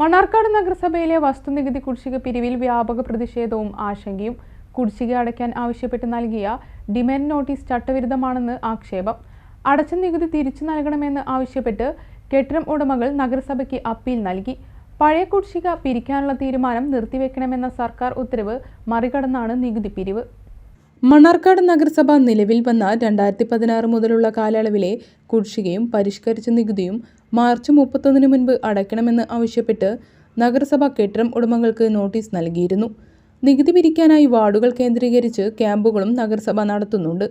മണ്ണാർക്കാട് നഗരസഭയിലെ വസ്തുനികുതി കുടിശ്ശിക പിരിവിൽ വ്യാപക പ്രതിഷേധവും ആശങ്കയും കുടിശ്ശിക അടയ്ക്കാൻ ആവശ്യപ്പെട്ട് നൽകിയ ഡിമാൻഡ് നോട്ടീസ് ചട്ടവിരുദ്ധമാണെന്ന് ആക്ഷേപം. അടച്ച നികുതി തിരിച്ചു നൽകണമെന്ന് ആവശ്യപ്പെട്ട് കെട്ടിടം ഉടമകൾ നഗരസഭയ്ക്ക് അപ്പീൽ നൽകി. പഴയ കുടിശ്ശിക പിരിക്കാനുള്ള തീരുമാനം നിർത്തിവെക്കണമെന്ന സർക്കാർ ഉത്തരവ് മറികടന്നാണ് നികുതി പിരിവ്. മണ്ണാർക്കാട് നഗരസഭ നിലവിൽ വന്ന രണ്ടായിരത്തി പതിനാറ് മുതലുള്ള കാലയളവിലെ കുടിശ്ശികയും പരിഷ്കരിച്ച നികുതിയും മാർച്ച് മുപ്പത്തൊന്നിന് മുൻപ് അടയ്ക്കണമെന്ന് ആവശ്യപ്പെട്ട് നഗരസഭ കെട്ടിടം ഉടമകൾക്ക് നോട്ടീസ് നൽകിയിരുന്നു. നികുതി പിരിക്കാനായി വാർഡുകൾ കേന്ദ്രീകരിച്ച് ക്യാമ്പുകളും നഗരസഭ നടത്തുന്നുണ്ട്.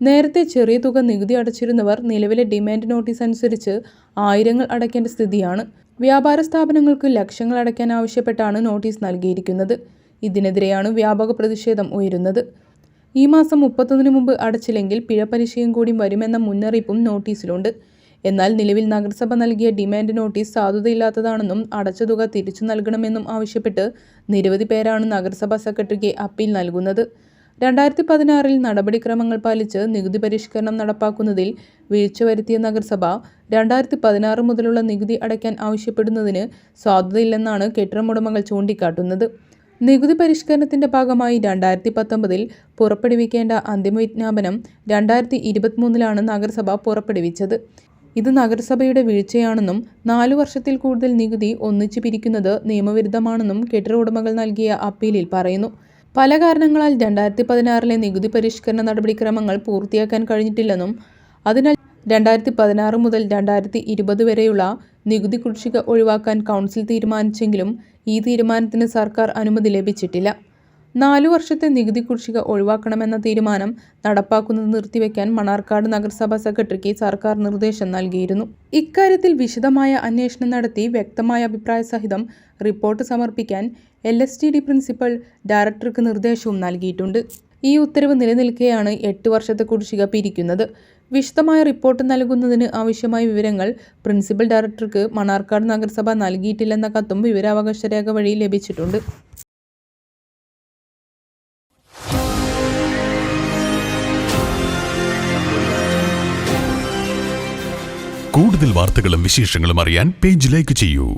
നേരത്തെ ചെറിയ തുക നികുതി അടച്ചിരുന്നവർ നിലവിലെ ഡിമാൻഡ് നോട്ടീസ് അനുസരിച്ച് ആയിരങ്ങൾ അടയ്ക്കേണ്ട സ്ഥിതിയാണ്. വ്യാപാര സ്ഥാപനങ്ങൾക്ക് ലക്ഷങ്ങൾ അടയ്ക്കാൻ ആവശ്യപ്പെട്ടാണ് നോട്ടീസ് നൽകിയിരിക്കുന്നത്. ഇതിനെതിരെയാണ് വ്യാപക പ്രതിഷേധം ഉയരുന്നത്. ഈ മാസം മുപ്പത്തൊന്നിന് മുമ്പ് അടച്ചില്ലെങ്കിൽ പിഴ പലിശയും കൂടി വരുമെന്ന മുന്നറിയിപ്പും നോട്ടീസിലുണ്ട്. എന്നാൽ നിലവിൽ നഗരസഭ നൽകിയ ഡിമാൻഡ് നോട്ടീസ് സാധുതയില്ലാത്തതാണെന്നും അടച്ച തുക തിരിച്ചു നൽകണമെന്നും ആവശ്യപ്പെട്ട് നിരവധി പേരാണ് നഗരസഭാ സെക്രട്ടറിക്ക് അപ്പീൽ നൽകുന്നത്. രണ്ടായിരത്തി പതിനാറിൽ നടപടിക്രമങ്ങൾ പാലിച്ച് നികുതി പരിഷ്കരണം നടപ്പാക്കുന്നതിൽ വീഴ്ച വരുത്തിയ നഗരസഭ രണ്ടായിരത്തി പതിനാറ് മുതലുള്ള നികുതി അടയ്ക്കാൻ ആവശ്യപ്പെടുന്നതിന് സാധുതയില്ലെന്നാണ് കെട്ടിടമുടമകൾ ചൂണ്ടിക്കാട്ടുന്നത്. നികുതി പരിഷ്കരണത്തിന്റെ ഭാഗമായി രണ്ടായിരത്തി പത്തൊമ്പതിൽ പുറപ്പെടുവിക്കേണ്ട അന്തിമ വിജ്ഞാപനം രണ്ടായിരത്തി ഇരുപത്തിമൂന്നിലാണ് നഗരസഭ പുറപ്പെടുവിച്ചത്. ഇത് നഗരസഭയുടെ വീഴ്ചയാണെന്നും നാലു വർഷത്തിൽ കൂടുതൽ നികുതി ഒന്നിച്ചു പിരിക്കുന്നത് നിയമവിരുദ്ധമാണെന്നും കെട്ടിട ഉടമകൾ നൽകിയ അപ്പീലിൽ പറയുന്നു. പല കാരണങ്ങളാൽ രണ്ടായിരത്തി പതിനാറിലെ നികുതി പരിഷ്കരണ നടപടിക്രമങ്ങൾ പൂർത്തിയാക്കാൻ കഴിഞ്ഞിട്ടില്ലെന്നും അതിനാൽ രണ്ടായിരത്തി പതിനാറ് മുതൽ രണ്ടായിരത്തി ഇരുപത് വരെയുള്ള നികുതി കുടിശ്ശിക ഒഴിവാക്കാൻ കൗൺസിൽ തീരുമാനിച്ചെങ്കിലും ഈ തീരുമാനത്തിന് സർക്കാർ അനുമതി ലഭിച്ചിട്ടില്ല. നാലു വർഷത്തെ നികുതി കുടിശ്ശിക ഒഴിവാക്കണമെന്ന തീരുമാനം നടപ്പാക്കുന്നത് നിർത്തിവെക്കാൻ മണാർക്കാട് നഗരസഭാ സെക്രട്ടറിക്ക് സർക്കാർ നിർദ്ദേശം നൽകിയിരുന്നു. ഇക്കാര്യത്തിൽ വിശദമായ അന്വേഷണം നടത്തി വ്യക്തമായ അഭിപ്രായ സഹിതം റിപ്പോർട്ട് സമർപ്പിക്കാൻ എൽ പ്രിൻസിപ്പൽ ഡയറക്ടർക്ക് നിർദ്ദേശവും നൽകിയിട്ടുണ്ട്. ഈ ഉത്തരവ് നിലനിൽക്കെയാണ് എട്ട് വർഷത്തെ കുടിശ്ശിക പിരിക്കുന്നത്. വിശദമായ റിപ്പോർട്ട് നൽകുന്നതിന് ആവശ്യമായ വിവരങ്ങൾ പ്രിൻസിപ്പൽ ഡയറക്ടർക്ക് മണാർക്കാട് നഗരസഭ നൽകിയിട്ടില്ലെന്ന കത്തും വിവരാവകാശ രേഖ വഴി ലഭിച്ചിട്ടുണ്ട്. കൂടുതൽ വാർത്തകളും വിശേഷങ്ങളും അറിയാൻ പേജ് ലൈക്ക് ചെയ്യൂ.